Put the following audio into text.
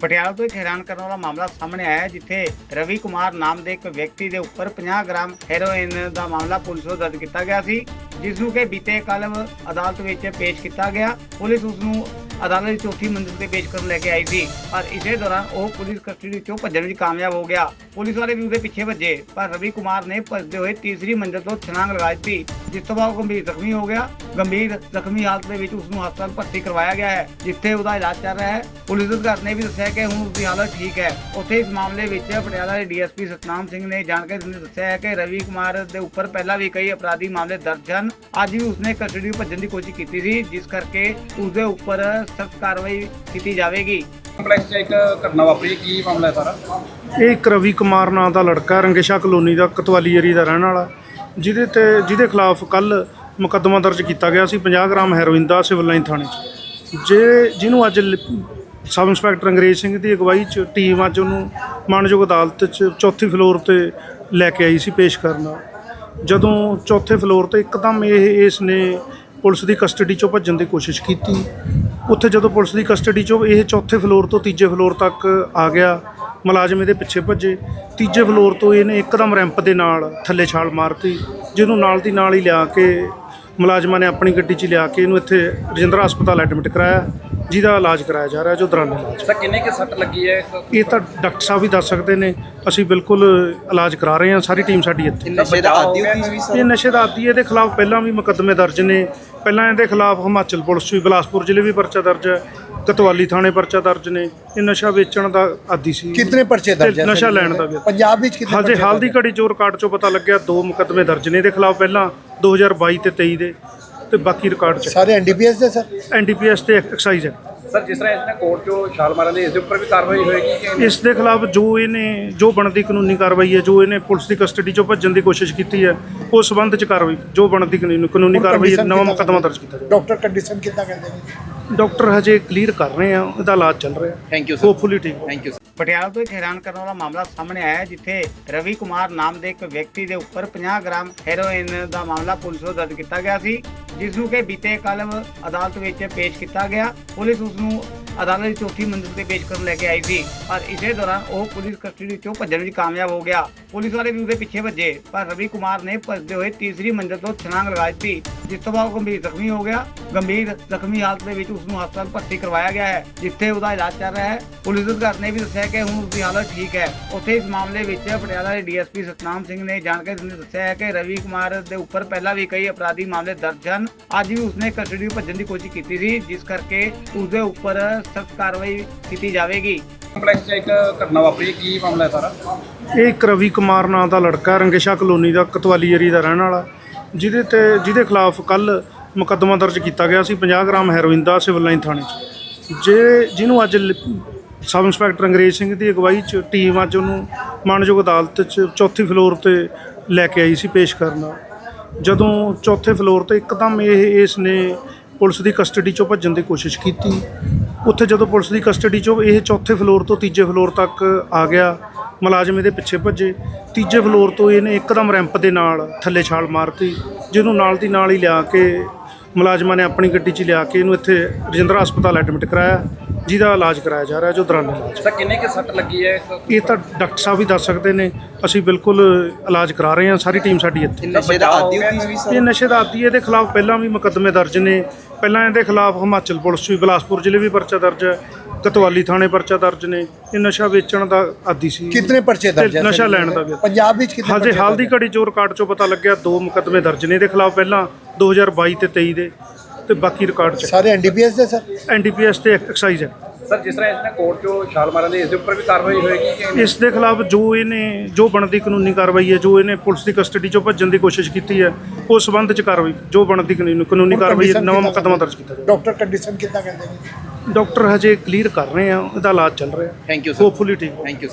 ਪਟਿਆਲਾ ਤੋਂ ਇੱਕ ਹੈਰਾਨ ਕਰਨ ਵਾਲਾ ਮਾਮਲਾ ਸਾਹਮਣੇ ਆਇਆ ਹੈ, ਜਿੱਥੇ ਰਵੀ ਕੁਮਾਰ ਨਾਮ ਦੇ ਇੱਕ ਵਿਅਕਤੀ ਦੇ ਉੱਪਰ 50 ਗ੍ਰਾਮ ਹੈਰੋਇਨ ਦਾ ਮਾਮਲਾ ਪੁਲਿਸ ਵੱਲੋਂ ਦਰਜ ਕੀਤਾ ਗਿਆ ਸੀ ਜਿਸ ਨੂੰ ਕਿ ਬੀਤੇ ਕੱਲ੍ਹ ਅਦਾਲਤ ਵਿੱਚ ਪੇਸ਼ ਕੀਤਾ ਗਿਆ। ਪੁਲਿਸ ਉਸ ਨੂੰ ਅਦਾਲਤ ਦੀ ਚੌਥੀ ਮੰਜ਼ਿਲ ਤੇ ਪੇਸ਼ ਕਰਨ ਲੈ ਕੇ ਆਈ ਸੀ। ਪਰ ਇਸੇ ਦੌਰਾਨ ਉਹ ਪੁਲਿਸ ਕਸਟਡੀ ਵਿੱਚੋਂ ਭੱਜਣ ਵਿੱਚ ਕਾਮਯਾਬ ਹੋ ਗਿਆ। ਪੁਲਿਸ ਵਾਲੇ ਵੀ ਉਹਦੇ ਪਿੱਛੇ ਭੱਜੇ ਪਰ ਰਵੀ ਕੁਮਾਰ ਨੇ ਭੱਜਦੇ ਹੋਏ ਤੀਸਰੀ ਮੰਜ਼ਿਲ ਤੋਂ ਛਲਾਂਗ ਲਗਾ ਦਿੱਤੀ, ਜਿਸ ਤੋਂ ਬਾਅਦ ਉਹ ਗੰਭੀਰ ਜ਼ਖਮੀ ਹੋ ਗਿਆ। ਗੰਭੀਰ ਜ਼ਖਮੀ ਹਾਲਤ ਦੇ ਵਿੱਚ ਉਸ ਨੂੰ ਹਸਪਤਾਲ ਭਰਤੀ ਕਰਵਾਇਆ ਗਿਆ ਹੈ, ਜਿੱਥੇ ਉਹਦਾ ਇਲਾਜ ਚੱਲ ਰਿਹਾ ਹੈ। ਪੁਲਿਸ ਅਧਿਕਾਰੀ ਨੇ ਵੀ ਦੱਸਿਆ ਕਿ ਹੁਣ ਉਸ ਦੀ ਹਾਲਤ ਠੀਕ ਹੈ। ਉੱਥੇ ਇਸ ਮਾਮਲੇ ਵਿੱਚ ਪਟਿਆਲਾ ਦੇ ਡੀਐਸਪੀ ਸਤਨਾਮ ਸਿੰਘ ਨੇ ਜਾਣਕਾਰੀ ਦਿੰਦੇ ਦੱਸਿਆ ਹੈ ਕਿ ਰਵੀ ਕੁਮਾਰ ਦੇ ਉੱਪਰ ਪਹਿਲਾਂ ਵੀ ਕਈ ਅਪਰਾਧੀ ਮਾਮਲੇ ਦਰਜ ਹਨ। ਅੱਜ ਵੀ ਉਸਨੇ ਕਸਟਡੀ ਭੱਜਣ ਦੀ ਕੋਸ਼ਿਸ਼ ਕੀਤੀ ਸੀ, ਜਿਸ ਕਰਕੇ ਉਸਦੇ ਉੱਪਰ ਸਖਤ ਕਾਰਵਾਈ ਕੀਤੀ ਜਾਵੇਗੀ। ਕੰਪਲੈਕਸ 'ਚ ਇੱਕ ਘਟਨਾ ਵਾਪਰੀ ਕੀ ਮਾਮਲਾ ਹੈ ਸਾਰਾ? ਇਹ ਇੱਕ ਰਵੀ ਕੁਮਾਰ ਨਾਂ ਦਾ ਲੜਕਾ ਰੰਗੇਸ਼ਾ ਕਲੋਨੀ ਦਾ ਕਤਵਾਲੀ ਏਰੀਆ ਦਾ ਰਹਿਣ ਵਾਲਾ। ਜਿਹਦੇ ਤੇ ਜਿਹਦੇ ਖਿਲਾਫ ਕੱਲ ਮੁਕੱਦਮਾ ਦਰਜ ਕੀਤਾ ਗਿਆ ਸੀ 50 ਗ੍ਰਾਮ ਹੈਰੋਇਨ ਦਾ ਸਿਵਲ ਲਾਈਨ ਥਾਣੇ 'ਚ। ਜੇ ਜਿਹਨੂੰ ਅੱਜ ਸਬ ਇੰਸਪੈਕਟਰ ਅੰਗਰੇਜ਼ ਸਿੰਘ ਦੀ ਅਗਵਾਈ 'ਚ ਟੀਮ ਅੱਜ ਉਹਨੂੰ ਮਾਨਯੋਗ ਅਦਾਲਤ 'ਚ ਚੌਥੀ ਫਲੋਰ ਤੇ ਲੈ ਕੇ ਆਈ ਸੀ ਪੇਸ਼ ਕਰਨਾ। ਜਦੋਂ ਚੌਥੇ ਫਲੋਰ ਤੇ ਇੱਕਦਮ ਇਹ ਇਸ ਨੇ ਪੁਲਿਸ ਦੀ ਕਸਟਡੀ 'ਚੋਂ ਭੱਜਣ ਦੀ ਕੋਸ਼ਿਸ਼ ਕੀਤੀ। ਉੱਥੇ ਜਦੋਂ ਪੁਲਿਸ ਦੀ ਕਸਟਡੀ 'ਚੋਂ ਇਹ ਚੌਥੇ ਫਲੋਰ ਤੋਂ ਤੀਜੇ ਫਲੋਰ ਤੱਕ ਆ ਗਿਆ ਮੁਲਾਜ਼ਮ ਇਹਦੇ ਪਿੱਛੇ ਭੱਜੇ। ਤੀਜੇ ਫਲੋਰ ਤੋਂ ਇਹਨੇ ਇੱਕਦਮ ਰੈਂਪ ਦੇ ਨਾਲ ਥੱਲੇ ਛਾਲ ਮਾਰਤੀ ਜਿਹਨੂੰ ਨਾਲ ਦੀ ਨਾਲ ਹੀ ਲਿਆ ਕੇ ਮੁਲਾਜ਼ਮਾਂ ਨੇ ਆਪਣੀ ਗੱਡੀ 'ਚ ਲਿਆ ਕੇ ਇਹਨੂੰ ਇੱਥੇ ਰਜਿੰਦਰਾ ਹਸਪਤਾਲ ਐਡਮਿਟ ਕਰਾਇਆ ਜਿਹਦਾ ਇਲਾਜ ਕਰਾਇਆ ਜਾ ਰਿਹਾ ਜੋ ਦੌਰਾਨ ਇਲਾਜ। ਸਰ ਕਿੰਨੇ ਕੁ ਸੱਟ ਲੱਗੀ ਹੈ? ਇਹ ਤਾਂ ਡਾਕਟਰ ਸਾਹਿਬ ਵੀ ਦੱਸ ਸਕਦੇ ਨੇ ਅਸੀਂ ਬਿਲਕੁਲ ਇਲਾਜ ਕਰਾ ਰਹੇ ਹਾਂ ਸਾਰੀ ਟੀਮ ਸਾਡੀ ਇੱਥੇ। ਨਸ਼ੇ ਦਾ ਆਦੀ ਹੋਈ ਇਹ ਨਸ਼ੇ ਦਾ ਆਦੀ ਹੈ, ਇਹਦੇ ਖਿਲਾਫ ਪਹਿਲਾਂ ਵੀ ਮੁਕੱਦਮੇ ਦਰਜ ਨੇ। ਪਹਿਲਾਂ ਇਹਦੇ ਖਿਲਾਫ ਹਿਮਾਚਲ ਪੁਲਿਸ ਵੀ ਬਿਲਾਸਪੁਰ ਜ਼ਿਲ੍ਹੇ ਵੀ ਪਰਚਾ ਦਰਜ ਹੈ ਕਤਵਾਲੀ ਥਾਣੇ ਪਰਚਾ ਦਰਜ ਨੇ ਇਹ ਨਸ਼ਾ ਵੇਚਣ ਦਾ ਆਦੀ ਸੀ। ਕਿਤਨੇ ਪਰਚੇ ਦਰਜ ਹੈ ਨਸ਼ਾ ਲੈਣ ਦਾ ਵੀ। ਪੰਜਾਬ ਵਿੱਚ ਹਾਲੇ ਪਰਚੇ ਹਾਲ ਦੀ? ਘੜੀ ਚੋਰ ਕਾਰਡ 'ਚੋਂ ਪਤਾ ਲੱਗਿਆ ਦੋ ਮੁਕੱਦਮੇ ਦਰਜ ਨੇ ਇਹਦੇ ਖਿਲਾਫ ਪਹਿਲਾਂ 2022 ਤੇ 23 ਦੇ ਤੇ ਬਾਕੀ ਰਿਕਾਰਡ 'ਚ ਸਾਰੇ ਐਨਡੀਪੀਐਸ ਦੇ ਸਰ? ਐਨਡੀਪੀਐਸ ਤੇ ਐਕਸਾਈਜ਼ ਹੈ। ਸਰ ਜਿਸ ਤਰ੍ਹਾਂ ਇਸਨੇ ਕੋਰਟ 'ਚੋਂ ਛਾਲ ਮਾਰਨ ਦੀ ਇਸ ਦੇ ਉੱਪਰ ਵੀ ਕਾਰਵਾਈ ਹੋਏਗੀ ਕਿ ਇਸ ਦੇ ਖਿਲਾਫ ਜੋ ਇਹਨੇ ਜੋ ਬਣਦੀ ਕਾਨੂੰਨੀ ਕਾਰਵਾਈ ਹੈ ਜੋ ਇਹਨੇ ਪੁਲਿਸ ਦੀ ਕਸਟਡੀ 'ਚੋਂ ਭੱਜਣ ਦੀ ਕੋਸ਼ਿਸ਼ ਕੀਤੀ ਹੈ ਉਸ ਸੰਬੰਧ 'ਚ ਕਾਰਵਾਈ ਜੋ ਬਣਦੀ ਕਾਨੂੰਨੀ ਕਾਰਵਾਈ ਹੈ, ਨਵਾਂ ਕਿੱਦਾਂ ਮੁਕੱਦਮਾ ਦਰਜ ਕੀਤਾ ਜਾਵੇ। ਡਾਕਟਰ ਕੰਡੀਸ਼ਨ ਕਿੱਦਾਂ ਕਹਿੰਦੇ ਨੇ? ਡਾਕਟਰ ਹਜੇ ਕਲੀਅਰ ਕਰ ਰਹੇ ਆ ਇਹਦਾ ਇਲਾਜ ਚੱਲ ਰਿਹਾ। ਥੈਂਕ ਯੂ ਹੋਪਫੁਲੀ ਠੀਕ ਹੋ ਥੈਂਕ ਯੂ ਪਟਿਆਲਾ ਤੋਂ ਇੱਕ ਹੈਰਾਨ ਕਰਨ ਵਾਲਾ ਮਾਮਲਾ ਸਾਹਮਣੇ ਆਇਆ ਹੈ, ਜਿੱਥੇ ਰਵੀ ਕੁਮਾਰ ਨਾਮ ਦੇ ਇੱਕ ਵਿਅਕਤੀ ਦੇ ਉੱਪਰ 50 ਗ੍ਰਾਮ ਹੈਰੋਇਨ ਦਾ ਮਾਮਲਾ ਪੁਲਿਸ ਵੱਲੋਂ ਦਰਜ ਕੀਤਾ ਗਿਆ ਸੀ ਜਿਸ ਨੂੰ ਕਿ ਬੀਤੇ ਕੱਲ੍ਹ ਅਦਾਲਤ ਵਿੱਚ ਪੇਸ਼ ਕੀਤਾ ਗਿਆ। ਪੁਲਿਸ ਉਸ ਨੂੰ ਅਦਾਲਤ ਦੀ ਚੌਥੀ ਮੰਜ਼ਿਲ ਤੇ ਪੇਸ਼ ਕਰਨ ਲੈ ਕੇ ਆਈ ਸੀ ਪਰ ਇਸੇ ਦੌਰਾਨ ਉਹ ਪੁਲਿਸ ਕਸਟਡੀ ਵਿੱਚੋਂ ਭੱਜਣ ਵਿੱਚ ਕਾਮਯਾਬ ਹੋ ਗਿਆ। ਪੁਲਿਸ ਵਾਲੇ ਵੀ ਉਹਦੇ ਪਿੱਛੇ ਭੱਜੇ ਪਰ ਰਵੀ ਕੁਮਾਰ ਨੇ ਭੱਜਦੇ ਹੋਏ ਤੀਸਰੀ ਮੰਜ਼ਿਲ ਤੋਂ ਛਲਾਂਗ ਲਗਾ ਦਿੱਤੀ ਜਿਸ ਤੋਂ ਬਾਅਦ ਉਹ ਗੰਭੀਰ ਜ਼ਖਮੀ ਹੋ ਗਿਆ। ਗੰਭੀਰ ਜ਼ਖਮੀ ਹਾਲਤ ਦੇ ਵਿੱਚ ਉਸ ਨੂੰ ਹਸਪਤਾਲ ਭਰਤੀ ਕਰਵਾਇਆ ਗਿਆ ਹੈ ਜਿੱਥੇ ਉਹਦਾ ਇਲਾਜ ਚੱਲ ਰਿਹਾ ਹੈ। ਪੁਲਿਸ ਅਧਿਕਾਰੀ ਨੇ ਵੀ ਦੱਸਿਆ ਕਿ ਹੁਣ ਉਸ ਦੀ ਹਾਲਤ ਠੀਕ ਹੈ। ਉੱਥੇ ਇਸ ਮਾਮਲੇ ਵਿੱਚ ਪਟਿਆਲਾ ਦੇ ਡੀਐਸਪੀ ਸਤਨਾਮ ਸਿੰਘ ਨੇ ਜਾਣਕਾਰੀ ਦਿੰਦੇ ਦੱਸਿਆ ਹੈ ਕਿ ਰਵੀ ਕੁਮਾਰ ਦੇ ਉੱਪਰ ਪਹਿਲਾਂ ਵੀ ਕਈ ਅਪਰਾਧੀ ਮਾਮਲੇ ਦਰਜ ਹਨ। ਅੱਜ ਵੀ ਉਸਨੇ ਕਸਟਡੀ ਭੱਜਣ ਦੀ ਕੋਸ਼ਿਸ਼ ਕੀਤੀ ਸੀ ਜਿਸ ਕਰਕੇ ਉਸਦੇ ਉੱਪਰ ਸਖਤ ਕਾਰਵਾਈ ਕੀਤੀ ਜਾਵੇਗੀ। ਕੰਪਲੈਕਸ 'ਚ ਇੱਕ ਘਟਨਾ ਵਾਪਰੀ ਕੀ ਮਾਮਲਾ ਹੈ ਸਾਰਾ? ਇਹ ਇੱਕ ਰਵੀ ਕੁਮਾਰ ਨਾਂ ਦਾ ਲੜਕਾ ਰੰਗੇਸ਼ਾ ਕਲੋਨੀ ਦਾ ਕਤਵਾਲੀ ਏਰੀਆ ਦਾ ਰਹਿਣ ਵਾਲਾ। ਜਿਹਦੇ ਤੇ ਜਿਹਦੇ ਖਿਲਾਫ ਕੱਲ ਮੁਕੱਦਮਾ ਦਰਜ ਕੀਤਾ ਗਿਆ ਸੀ 50 ਗ੍ਰਾਮ ਹੈਰੋਇਨ ਦਾ ਸਿਵਲ ਲਾਈਨ ਥਾਣੇ 'ਚ। ਜੇ ਜਿਹਨੂੰ ਅੱਜ ਸਬ ਇੰਸਪੈਕਟਰ ਅੰਗਰੇਜ਼ ਸਿੰਘ ਦੀ ਅਗਵਾਈ 'ਚ ਟੀਮ ਅੱਜ ਉਹਨੂੰ ਮਾਨਯੋਗ ਅਦਾਲਤ 'ਚ ਚੌਥੀ ਫਲੋਰ ਤੇ ਲੈ ਕੇ ਆਈ ਸੀ ਪੇਸ਼ ਕਰਨਾ। ਜਦੋਂ ਚੌਥੇ ਫਲੋਰ ਤੇ ਇੱਕਦਮ ਇਹ ਇਸ ਨੇ ਪੁਲਿਸ ਦੀ ਕਸਟਡੀ 'ਚੋਂ ਭੱਜਣ ਦੀ ਕੋਸ਼ਿਸ਼ ਕੀਤੀ। ਉੱਥੇ ਜਦੋਂ ਪੁਲਿਸ ਦੀ ਕਸਟਡੀ 'ਚੋਂ ਇਹ ਚੌਥੇ ਫਲੋਰ ਤੋਂ ਤੀਜੇ ਫਲੋਰ ਤੱਕ ਆ ਗਿਆ, ਮੁਲਾਜ਼ਮ ਇਹਦੇ ਪਿੱਛੇ ਭੱਜੇ। ਤੀਜੇ ਫਲੋਰ ਤੋਂ ਇਹਨੇ ਇੱਕਦਮ ਰੈਂਪ ਦੇ ਨਾਲ ਥੱਲੇ ਛਾਲ ਮਾਰਤੀ, ਜਿਹਨੂੰ ਨਾਲ ਦੀ ਨਾਲ ਹੀ ਲਿਆ ਕੇ ਮੁਲਾਜ਼ਮਾਂ ਨੇ ਆਪਣੀ ਗੱਡੀ 'ਚ ਲਿਆ ਕੇ ਇਹਨੂੰ ਇੱਥੇ ਰਜਿੰਦਰਾ ਹਸਪਤਾਲ ਐਡਮਿਟ ਕਰਾਇਆ। ਜਿਹਦਾ ਇਲਾਜ ਕਰਾਇਆ ਜਾ ਰਿਹਾ ਜੋ ਦੌਰਾਨ ਇਲਾਜ ਸਰ ਕਿੰਨੇ ਕੁ ਸੱਟ ਲੱਗੀ ਹੈ? ਇਹ ਤਾਂ ਡਾਕਟਰ ਸਾਹਿਬ ਵੀ ਦੱਸ ਸਕਦੇ ਨੇ ਅਸੀਂ ਬਿਲਕੁਲ ਇਲਾਜ ਕਰਾ ਰਹੇ ਹਾਂ ਸਾਰੀ ਟੀਮ ਸਾਡੀ ਇੱਥੇ। ਨਸ਼ੇ ਦਾ ਆਦੀ ਹੋਈ ਇਹ ਨਸ਼ੇ ਦਾ ਆਦੀ ਇਹਦੇ ਖਿਲਾਫ ਪਹਿਲਾਂ ਵੀ ਮੁਕੱਦਮੇ ਦਰਜ ਨੇ। ਪਹਿਲਾਂ ਇਹਦੇ ਖਿਲਾਫ ਹਿਮਾਚਲ ਪੁਲਿਸ ਵੀ ਬਿਲਾਸਪੁਰ ਜ਼ਿਲ੍ਹੇ ਵੀ ਪਰਚਾ ਦਰਜ ਹੈ ਕਤਵਾਲੀ ਥਾਣੇ ਪਰਚਾ ਦਰਜ ਨੇ। ਇਹ ਨਸ਼ਾ ਵੇਚਣ ਦਾ ਆਦੀ ਸੀ। ਕਿਤਨੇ ਪਰਚੇ ਦਰਜ ਹੈ ਨਸ਼ਾ ਲੈਣ ਦਾ ਵੀ। ਪੰਜਾਬ ਵਿੱਚ ਹਾਲੇ ਪਰਚੇ ਹਾਲ ਦੀ? ਘੜੀ ਚੋਰ ਕਾਰਡ 'ਚੋਂ ਪਤਾ ਲੱਗਿਆ ਦੋ ਮੁਕੱਦਮੇ ਦਰਜ ਨੇ। ਇਹਦੇ ਖਿਲਾਫ ਪਹਿਲਾਂ 2022 ਤੇ 23 ਦੇ। ਤੇ ਬਾਕੀ ਰਿਕਾਰਡ 'ਚ ਸਾਰੇ ਐਨਡੀਪੀਐਸ ਦੇ ਸਰ? ਐਨਡੀਪੀਐਸ ਤੇ ਐਕਸਾਈਜ਼ ਹੈ। ਸਰ ਜਿਸ ਤਰ੍ਹਾਂ ਇਸਨੇ ਕੋਰਟ 'ਚੋਂ ਛਾਲ ਮਾਰਨ ਦੀ ਇਸ ਦੇ ਉੱਪਰ ਵੀ ਕਾਰਵਾਈ ਹੋਏਗੀ ਕਿ ਇਸ ਦੇ ਖਿਲਾਫ ਜੋ ਇਹਨੇ ਜੋ ਬਣਦੀ ਕਾਨੂੰਨੀ ਕਾਰਵਾਈ ਹੈ ਜੋ ਇਹਨੇ ਪੁਲਿਸ ਦੀ ਕਸਟਡੀ 'ਚੋਂ ਭੱਜਣ ਦੀ ਕੋਸ਼ਿਸ਼ ਕੀਤੀ ਹੈ ਉਸ ਸੰਬੰਧ 'ਚ ਕਾਰਵਾਈ ਜੋ ਬਣਦੀ ਕਾਨੂੰਨੀ ਕਾਰਵਾਈ ਨਵਾਂ ਕਿੱਦਾਂ ਮੁਕੱਦਮਾ ਦਰਜ ਕੀਤਾ ਜਾਵੇ। ਡਾਕਟਰ ਕੰਡੀਸ਼ਨ ਕਿੱਦਾਂ ਕਹਿੰਦੇ ਨੇ? ਡਾਕਟਰ ਹਜੇ ਕਲੀਅਰ ਕਰ ਰਹੇ ਆ ਇਹਦਾ ਇਲਾਜ ਚੱਲ ਰਿਹਾ। ਥੈਂਕ ਯੂ ਹੋਪਫੁਲੀ ਠੀਕ ਥੈਂਕ ਯੂ